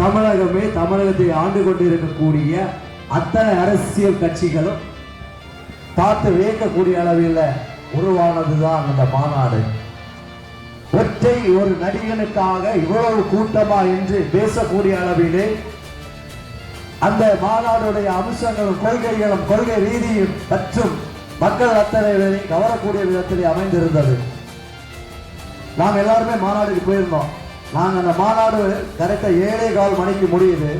தமிழகமே தமிழகத்தை ஆண்டு கொண்டிருக்கக்கூடிய அத்தனை அரசியல் கட்சிகளும் பார்த்து வியக்கக்கூடிய அளவில் உருவானதுதான் அந்த மாநாடு. ஒற்றை ஒரு நடிகனுக்காக இவ்வளவு கூட்டமா என்று பேசக்கூடிய அளவிலே அந்த மாநாடுடைய அம்சங்களும் கொள்கைகளும் கொள்கை ரீதியும் மற்றும் மக்கள் அத்தனை கவரக்கூடிய விதத்திலே அமைந்திருந்தது. நாம் எல்லாருமே மாநாடுக்கு போயிருந்தோம். நாங்கள் அந்த மாநாடு கரெக்டாக ஏழே கால் மணிக்கு முடியுது.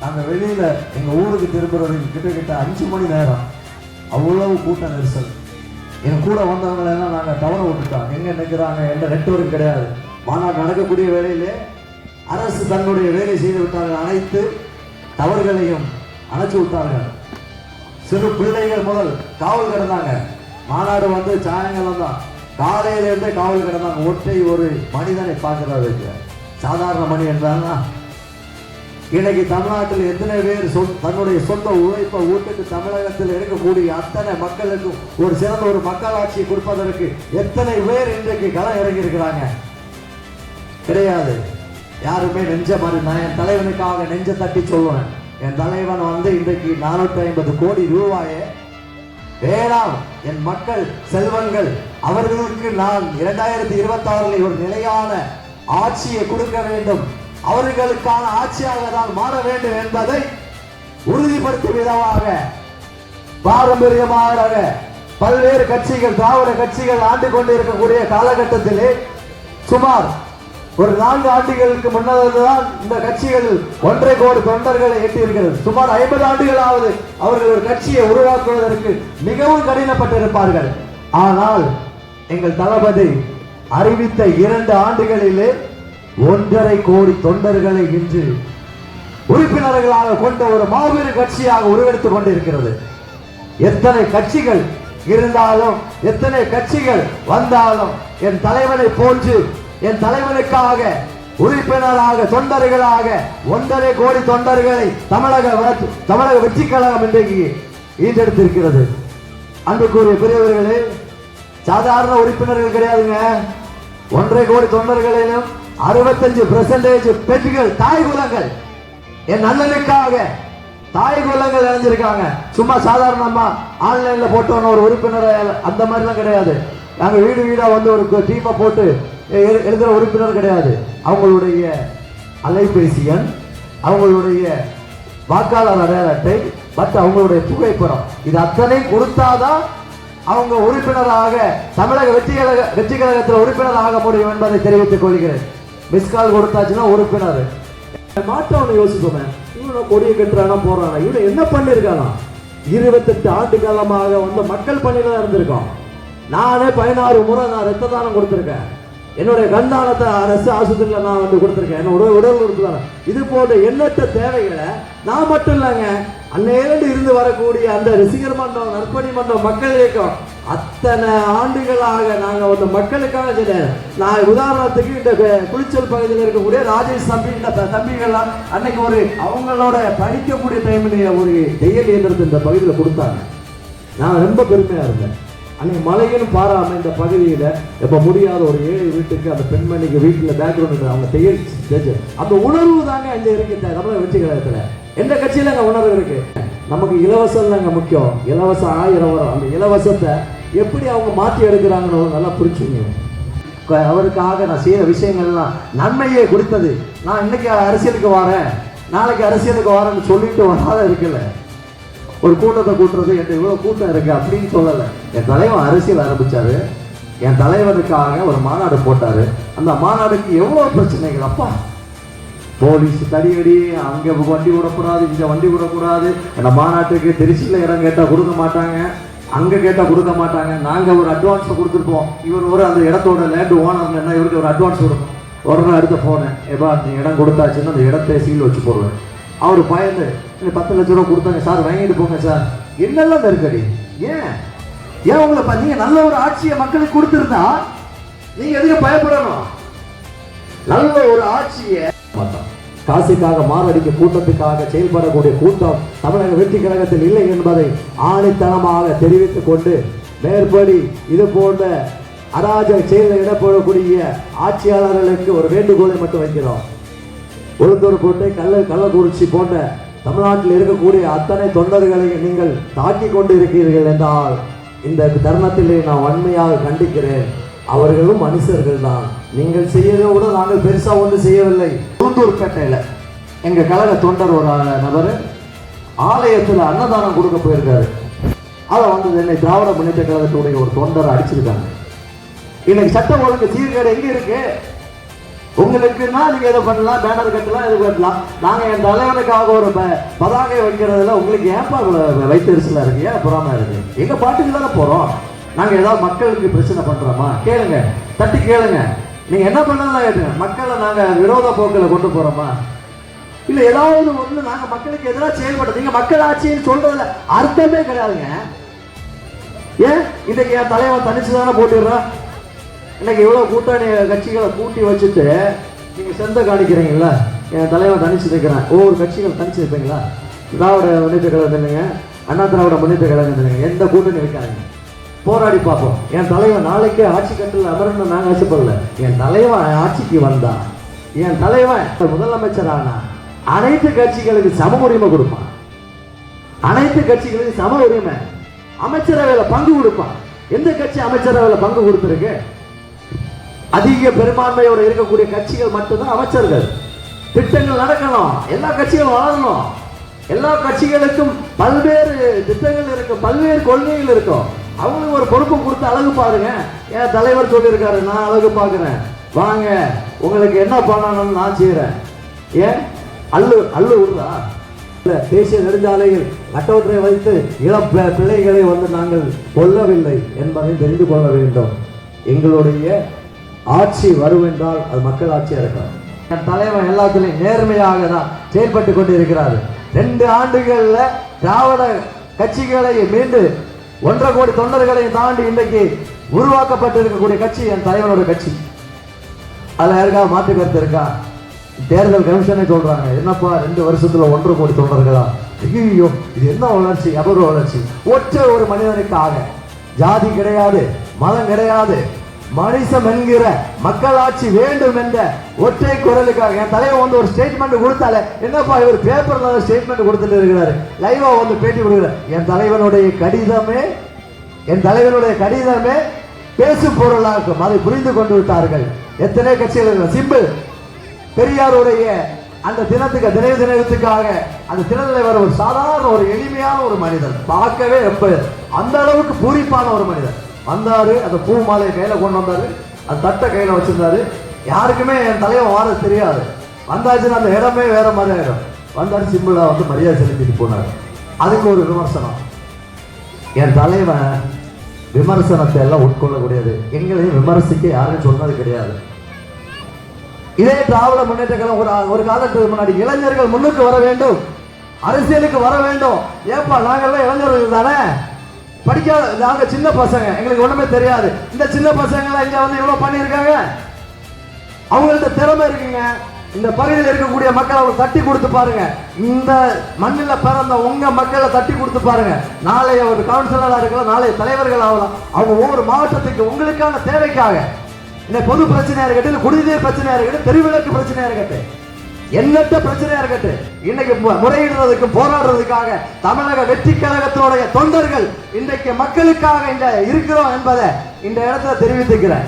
நாங்கள் வெளியில் எங்கள் ஊருக்கு திரும்புறதுக்கு கிட்டத்தட்ட அஞ்சு மணி நேரம். அவ்வளவு கூட்ட நெரிசல். என் கூட வந்தவங்களெல்லாம் நாங்கள் நாங்க தவற விட்டுட்டோம். எங்கே நிற்கிறாங்க எந்த நெட்ஒர்க் கிடையாது. மாநாடு நடக்கக்கூடிய வேலையிலே அரசு தன்னுடைய வேலை செய்து விட்டார்கள் அனைத்து தவறுகளையும் அணைச்சு விட்டார்கள். சிறு பிள்ளைகள் முதல் காவல் கிடந்தாங்க. மாநாடு வந்து சாயங்காலம் தான். காலையிலேருந்தே காவல் கிடந்தாங்க. ஒற்றை ஒரு மனிதனை பார்க்கறதுக்கு. சாதாரண மணி என்றாங்களா இன்னைக்கு தமிழ்நாட்டில் எத்தனை பேர் சொ தன்னுடைய சொந்த உழைப்பை ஊட்டுக்கு தமிழகத்தில் இருக்கக்கூடிய அத்தனை மக்களுக்கும் ஒரு சிறந்த ஒரு மக்களாட்சியை கொடுப்பதற்கு எத்தனை பேர் இன்றைக்கு களம் இறங்கி இருக்கிறாங்க கிடையாது. யாருமே நெஞ்ச மாதிரி நான் என் தலைவனுக்காக நெஞ்ச தட்டி சொல்லுவேன். என் தலைவன் வந்து இன்றைக்கு நானூற்றி ஐம்பது கோடி ரூபாயை வேளாண் என் மக்கள் செல்வங்கள் அவர்களுக்கு நான் இரண்டாயிரத்தி இருபத்தி ஆறில் ஒரு நிலையான ஆட்சியை கொடுக்க வேண்டும். அவர்களுக்கான ஆட்சியாக தான் மாற வேண்டும் என்பதை உறுதிப்படுத்தும் விதமாக பாரம்பரியமாக பல்வேறு கட்சிகள் திராவிட கட்சிகள் ஆண்டு கொண்டிருக்கக்கூடிய காலகட்டத்திலே சுமார் ஒரு நான்கு ஆண்டுகளுக்கு முன்னதான் இந்த கட்சிகள் ஒன்றை கோடி தொண்டர்களை எட்டியிருக்கிறது. சுமார் ஐம்பது ஆண்டுகளாவது அவர்கள் ஒரு கட்சியை உருவாக்குவதற்கு மிகவும் கடினப்பட்டிருப்பார்கள். ஆனால் எங்கள் தளபதி அறிவித்த இரண்டு ஆண்டுகளிலே ஒன்றரை கோடி தொண்டர்களை இன்று உறுப்பினர்களாக கொண்ட ஒரு மாபெரும் கட்சியாக உருவெடுத்துக் கொண்டிருக்கிறது. எத்தனை கட்சிகள் இருந்தாலும் எத்தனை கட்சிகள் வந்தாலும் என் தலைவனை போன்று என் தலைவனுக்காக உறுப்பினராக தொண்டர்களாக ஒன்றரை கோடி தொண்டர்களை தமிழக தமிழக வெற்றி கழகம் இன்றைக்கு ஈன்றெடுத்திருக்கிறது. அன்புக்குரிய பெரியவர்களே சாதாரண உறுப்பினர்கள் கிடையாதுங்க. ஒன்றரை கோடி தொண்டர்களிலும் அறுபத்தஞ்சு பெர்சன்டேஜ் பெண்கள் தாய் குலங்கள். என் நல்லனுக்காக தாய் குலங்கள் இணைஞ்சிருக்காங்க. சும்மா சாதாரணமா ஆன்லைன்ல போட்டோன்னு ஒரு உறுப்பினர் அந்த மாதிரிலாம் கிடையாது. நாங்க வீடு வீடா வந்து ஒரு டீமை போட்டு எ- எழுதுற உறுப்பினர் கிடையாது. அவங்களுடைய அலைபேசி எண் அவங்களுடைய வாக்காளர் அடையாள அட்டை பட் அவங்களுடைய புகைப்படம். இது அத்தனை கொடுத்தாதான் அவங்க உறுப்பினராக தமிழக வெற்றி கழக வெற்றி கழகத்தில் உறுப்பினராக முடியும் என்பதை தெரிவித்துக் கொள்கிறேன். மிஸ் கால் கொடுத்தாச்சுன்னா உறுப்பினர். மாற்றவனை யோசிப்போமே. இவனை கொடியை கட்டுறானா போறானா இவனை என்ன பண்ணிருக்கானா? இருபத்தெட்டு ஆண்டு காலமாக வந்து மக்கள் பணியில தான் இருந்திருக்கோம். நானே பதினாறு முறை நான் ரத்த தானம் கொடுத்துருக்கேன். என்னுடைய கண்தானத்தை அரசு ஆஸ்பத்திரியில் நான் வந்து கொடுத்துருக்கேன். என்னோட உடல் உறுப்பு இது போன்ற எண்ணற்ற தேவைகளை நான் மட்டும் இல்லைங்க அன்னையிலிருந்து இருந்து வரக்கூடிய அந்த ரசிகர் மன்றம் நற்பணி மன்றம் மக்கள் இயக்கம் அத்தனை ஆண்டுகளாக நாங்கள் வந்து மக்களுக்காக செய்யறேன் நான் உதாரணத்துக்கு இந்த குளிச்சல் பகுதியில் இருக்கக்கூடிய ராஜேஷ் தம்பி இந்த த- தம்பிகள்லாம் அன்னைக்கு ஒரு அவங்களோட படிக்கக்கூடிய டைம்ல ஒரு தையல் இயந்திரத்தை இந்த பகுதியில் கொடுத்தாங்க. நான் ரொம்ப பெருமையாக இருந்தேன். அன்னைக்கு மலையிலும் பாராம இந்த பகுதியில் எப்போ முடியாத ஒரு ஏழு வீட்டுக்கு அந்த பெண்மணிக்கு வீட்டில் பேக்ரவுண்ட் அவங்க தையல் அந்த உணர்வு தாங்க அங்கே இருக்கு தமிழக வெற்றி கழகத்தில். எந்த கட்சியில் அங்கே உணர்வு இருக்கு? நமக்கு இலவசம் தாங்க முக்கியம். இலவசம் ஆயிரம் வரும் அந்த இலவசத்தை எப்படி அவங்க மாற்றி எடுக்கிறாங்கன்னு நல்லா புரிச்சுங்க அவருக்காக நான் செய்த விஷயங்கள்லாம் நன்மையே கொடுத்தது. நான் இன்னைக்கு அரசியலுக்கு வரேன். நாளைக்கு அரசியலுக்கு வரேன்னு சொல்லிட்டு வராத இருக்குல்ல ஒரு கூட்டத்தை கூட்டுறது என்கிட்ட இவ்வளோ கூட்டம் இருக்கு அப்படின்னு சொல்லலை. என் தலைவன் அரசியல் ஆரம்பிச்சாரு. என் தலைவனுக்காக ஒரு மாநாடு போட்டார். அந்த மாநாடுக்கு எவ்வளோ பிரச்சனைகள்? அப்பா போலீஸ் தடியடி அங்கே வண்டி விடக்கூடாது இங்கே வண்டி விடக்கூடாது அந்த மாநாட்டுக்கு திருச்சியில இடம் கேட்டால் கொடுக்க மாட்டாங்க. அங்க கேட்டால் கொடுக்க மாட்டாங்க. நாங்க ஒரு அட்வான்ஸை கொடுத்துருப்போம். இவர் ஒரு அந்த இடத்தோட லேண்டு ஓனர் என்ன இவருக்கு ஒரு அட்வான்ஸ் கொடுக்கும் ஒரு நாள் எடுத்து போனேன் எப்பா நீ இடம் கொடுத்தாச்சுன்னா அந்த இடத்தை சீல் வச்சு போடுவேன். அவர் பயந்து இல்லை பத்து லட்ச ரூபா கொடுத்தாங்க சார் வாங்கிட்டு போங்க சார். என்னெல்லாம் நெருக்கடி? ஏன்? ஏன் உங்களை பா- நீங்க நல்ல ஒரு ஆட்சியை மக்களுக்கு கொடுத்துருந்தா நீங்க எதுக்கு பயப்படணும்? நல்ல ஒரு ஆட்சியை காசிக்காக மாரடிக்க கூட்டத்துக்காக செயல்படக்கூடிய கூட்டம் தமிழக வெற்றி கழகத்தில் இல்லை என்பதை ஆணித்தனமாக தெரிவித்துக் கொண்டு மேற்படி இது போன்ற அராஜக செயலில் இடப்படக்கூடிய ஆட்சியாளர்களுக்கு ஒரு வேண்டுகோளை மட்டும் வைக்கிறோம். உளுந்தூர் கோட்டை கள்ள கள்ளக்குறிச்சி போன்ற தமிழ்நாட்டில் இருக்கக்கூடிய அத்தனை தொண்டர்களை நீங்கள் தாக்கி கொண்டு இருக்கிறீர்கள் என்றால் இந்த தருணத்திலே நான் வன்மையாக கண்டிக்கிறேன். அவர்களும் மனுஷர்கள் தான் நீங்கள் செய்யறதை விட நாங்கள் பெருசா ஒன்றும் செய்யவில்லை. உளுந்தூர்பேட்டையில் எங்க கழக தொண்டர் ஒரு நபர் ஆலயத்தில் அன்னதானம் கொடுக்க போயிருக்காரு. அதை வந்து என்னை திராவிட முன்னேற்ற கழகத்துடைய ஒரு தொண்டரை அடிச்சிருக்காங்க. இன்னைக்கு சட்டம் ஒழுங்கு சீர்கேடு எங்க இருக்கு? உங்களுக்குன்னா நீங்க எதை பண்ணலாம் பேனர் கட்டலாம் இது பண்ணலாம் நாங்க என் தலைவனுக்காக ஒரு ப- பதாகை வைக்கிறதுல உங்களுக்கு ஏன்பா இவ்வளவு இருக்கு? ஏன் புறாம இருக்கு? எங்க பாட்டுக்கு தானே போறோம்? நாங்க ஏதாவது மக்களுக்கு பிரச்சனை பண்றோமா? கேளுங்க. தட்டி கேளுங்க. நீங்க என்ன பண்ணலாம் கேட்டுங்க. மக்களை நாங்க விரோத போக்கில் கொண்டு போறோமா? இல்ல ஏதாவது ஒண்ணு நாங்க மக்களுக்கு எதிராக செயல்படுறது நீங்க மக்கள் ஆட்சின்னு சொல்றதுல அர்த்தமே கிடையாதுங்க. ஏன்? இன்னைக்கு என் தலைவன் தனிச்சு தானே போட்டுடுறான். இன்னைக்கு இவ்வளவு கூட்டணி கட்சிகளை கூட்டி வச்சுட்டு நீங்க செந்த காணிக்கிறீங்களா? என் தலைவன் தனிச்சு நிற்கிறேன். ஒவ்வொரு கட்சிகள் தனிச்சு நிற்பீங்களா? திராவிட முன்னேற்ற கழகம் இல்லைங்க அண்ணா திராவிட முன்னேற்ற கழகம் இல்லைங்க எந்த கூட்டணி வைக்காதீங்க. போராடி பார்ப்போம். என் தலைவன் நாளைக்கே ஆட்சி கட்டில் அமரணும் நாங்கள் ஆசைப்படல. என் தலைவன் ஆட்சிக்கு வந்தான். என் தலைவன் முதலமைச்சர் ஆனா அனைத்து கட்சிகளுக்கு சம உரிமை கொடுப்பான். அனைத்து கட்சிகளுக்கும் சம உரிமை. அமைச்சரவையில் பங்கு கொடுப்பான். எந்த கட்சி அமைச்சரவையில் பங்கு கொடுத்துருக்கு? அதிக பெரும்பான்மையோட இருக்கக்கூடிய கட்சிகள் மட்டும்தான் அமைச்சர்கள். திட்டங்கள் நடக்கணும். எல்லா கட்சிகளும் வளரணும். எல்லா கட்சிகளுக்கும் பல்வேறு திட்டங்கள் இருக்கும். பல்வேறு கொள்கைகள் இருக்கும். அவங்களுக்கு ஒரு பொறுப்பு கொடுத்து அழகு பாருங்க. என் தலைவர் சொல்லியிருக்காரு நான் அழகு பார்க்குறேன். வாங்க உங்களுக்கு என்ன பண்ணணும்னு நான் செய்கிறேன் ஏன்? அல்லு அல்லு உள்ளா இல்லை தேசிய நெடுஞ்சாலையில் கட்டவற்றை வைத்து இளம் பிள்ளைகளை வந்து நாங்கள் கொல்லவில்லை என்பதை தெரிந்து கொள்ள வேண்டும். எங்களுடைய ஆட்சி வரும் என்றால் அது மக்கள் ஆட்சியாக இருக்கும் என் தலைவன் எல்லாத்திலையும் நேர்மையாக தான் செயல்பட்டு கொண்டிருக்கிறார். ரெண்டு ஆண்டுகளில் திராவிட கட்சிகளை மீண்டு ஒன்றரை கோடி தொண்டர்களை தாண்டி இன்றைக்கு உருவாக்கப்பட்டு இருக்கக்கூடிய கட்சி என் தலைவனோட கட்சி. அதில் யாருக்கா மாற்று கருத்து இருக்கா? தேர்தல் கமிஷனே சொல்றாங்க. என்னப்பா ரெண்டு வருஷத்துல ஒன்றரை கோடி தொண்டர்களா? ஐயோ இது என்ன வளர்ச்சி அபூர்வ வளர்ச்சி. ஒற்றை ஒரு மனிதனுக்காக ஜாதி கிடையாது மதம் கிடையாது மனுஷம் என்கிற மக்களாட்சி வேண்டும் என்ற ஒற்றை குரலுக்காக என் தலைவர் வந்து ஒரு ஸ்டேட்மெண்ட் கொடுத்தாலே என்னப்பா இவர் பேப்பர்ல ஸ்டேட்மெண்ட் கொடுத்துட்டு இருக்கிறாரு? லைவா வந்து பேட்டி கொடுக்குறாரு. என் தலைவனுடைய கடிதமே என் தலைவனுடைய கடிதமே பேசும் பொருளாகும் அதை புரிந்து கொண்டு விட்டார்கள். எத்தனை கட்சிகள் சிம்பிள் பெரியாருடைய அந்த தினத்துக்கு நினைவு தினத்துக்காக அந்த தினநிலைவர் ஒரு சாதாரண ஒரு எளிமையான ஒரு மனிதன் பார்க்கவே ரொம்ப அந்த அளவுக்கு பூரிப்பான ஒரு மனிதன் வந்தாரு அந்த பூ மாலையை கையில கொண்டு வந்தாரு அந்த தட்டை கையில வச்சிருந்தாரு. யாருக்குமே என் தலைவன் வார தெரியாது. வந்தாச்சுன்னா அந்த இடமே வேற மாதிரி ஆயிடும். வந்தாரு சிம்பிளா வந்து மரியாதை செலுத்திட்டு போனார். அதுக்கு ஒரு விமர்சனம். என் தலைவன் விமர்சனத்தை எல்லாம் உட்கொள்ளக்கூடியது. எங்களையும் விமர்சிக்க யாரும் சொன்னது கிடையாது. இதே திராவிட முன்னேற்ற கழகம் ஒரு ஒரு காலத்துக்கு முன்னாடி இளைஞர்கள் முன்னுக்கு வர வேண்டும். அரசியலுக்கு வர வேண்டும். ஏப்பா நாங்கள்லாம் இளைஞர்கள் தானே? படிக்காத நாங்க சின்ன பசங்க. எங்களுக்கு ஒண்ணுமே தெரியாது. இந்த சின்ன பசங்க இங்கே இங்க வந்து எவ்வளோ பண்ணியிருக்காங்க? அவங்கள்ட்ட திறமை இருக்குங்க. இந்த பகுதியில் இருக்கக்கூடிய மக்களை அவங்க தட்டி கொடுத்து பாருங்க. இந்த மண்ணில் பிறந்த உங்க மக்களை தட்டி கொடுத்து பாருங்க. நாளைய ஒரு கவுன்சிலராக இருக்கலாம் நாளைய தலைவர்கள் ஆகலாம். அவங்க ஒவ்வொரு மாவட்டத்துக்கு உங்களுக்கான தேவைக்காக. இந்த பொது பிரச்சனையாக இருக்கட்டும் குடிநீர் பிரச்சனையாக இருக்கட்டும் தெருவிளக்கு பிரச்சனையாக இருக்கட்டும். எண்ணற்ற பிரச்சனையா இருக்கட்டும் இன்னைக்கு மு- முறையிடுறதுக்கு போராடுறதுக்காக தமிழக வெற்றி கழகத்தினுடைய தொண்டர்கள் இன்றைக்கு மக்களுக்காக இந்த இருக்கிறோம் என்பதை இந்த இடத்துல தெரிவித்துக்கிறேன்.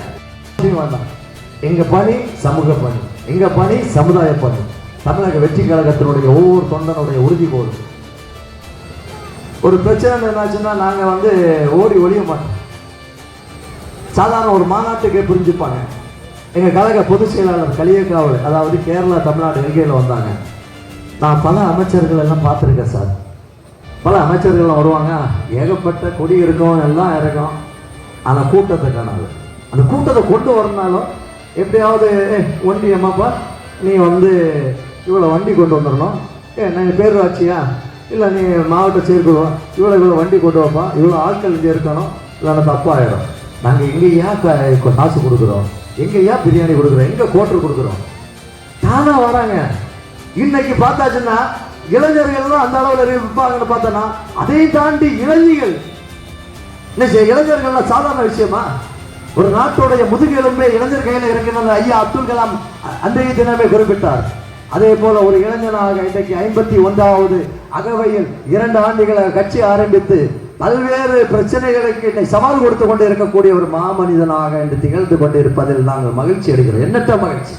எங்க பணி சமூக பணி எங்க பணி சமுதாய பணி. தமிழக வெற்றி கழகத்தினுடைய ஒவ்வொரு தொண்டனுடைய உறுதிமொழி ஒரு பிரச்சனை என்னாச்சுன்னா நாங்க வந்து ஓடி ஒழிய மாட்டோம். சாதாரண ஒரு மாநாட்டுக்கே புரிஞ்சுப்பாங்க. எங்கள் கழக பொதுச் செயலாளர் கலியக்காவல் அதாவது கேரளா தமிழ்நாடு எல்கையில் வந்தாங்க. நான் பல அமைச்சர்கள் எல்லாம் பார்த்துருக்கேன் சார். பல அமைச்சர்கள்லாம் வருவாங்க. ஏகப்பட்ட கொடி இருக்கும் எல்லாம் இருக்கும். ஆனால் கூட்டத்தை காணாது. அந்த கூட்டத்தை கொண்டு வரனாலும் எப்படியாவது ஒண்டி அம்மாப்பா நீ வந்து இவ்வளோ வண்டி கொண்டு வந்துடணும் ஏ நான் பேரூராட்சியா? இல்லை நீ மாவட்ட செயற்குழுவா இவ்வளோ இவ்வளோ வண்டி கொண்டு வாப்பா. இவ்வளோ ஆட்கள் இங்கே இருக்கணும். இல்லைன்னா தப்பாயிடும். நாங்கள் இங்கே ஏன் காசு கொடுக்குறோம். எங்கேயா பிரியாணி கொடுக்குறோம்? எங்கே கோட்டர் கொடுக்குறோம்? தானாக வராங்க. இன்னைக்கு பார்த்தாச்சுன்னா இளைஞர்கள் தான் அந்த அளவில் இருப்பாங்கன்னு பார்த்தோன்னா அதை தாண்டி இளைஞர்கள். என்ன செய்ய இளைஞர்கள்லாம் சாதாரண விஷயமா? ஒரு நாட்டுடைய முதுகெலும்பே இளைஞர் கையில் இருக்கிறது ஐயா அப்துல் கலாம் அன்றைய தினமே குறிப்பிட்டார். அதே போல ஒரு இளைஞனாக இன்றைக்கு ஐம்பத்தி ஒன்றாவது அகவையில் இரண்டு ஆண்டுகளை கட்சி ஆரம்பித்து பல்வேறு பிரச்சனைகளுக்கு என்னை சவால் கொடுத்து கொண்டு இருக்கக்கூடிய ஒரு மாமனிதனாக என்று திகழ்ந்து கொண்டிருப்பதில் நாங்கள் மகிழ்ச்சி அடைகிறோம். எண்ணற்ற மகிழ்ச்சி?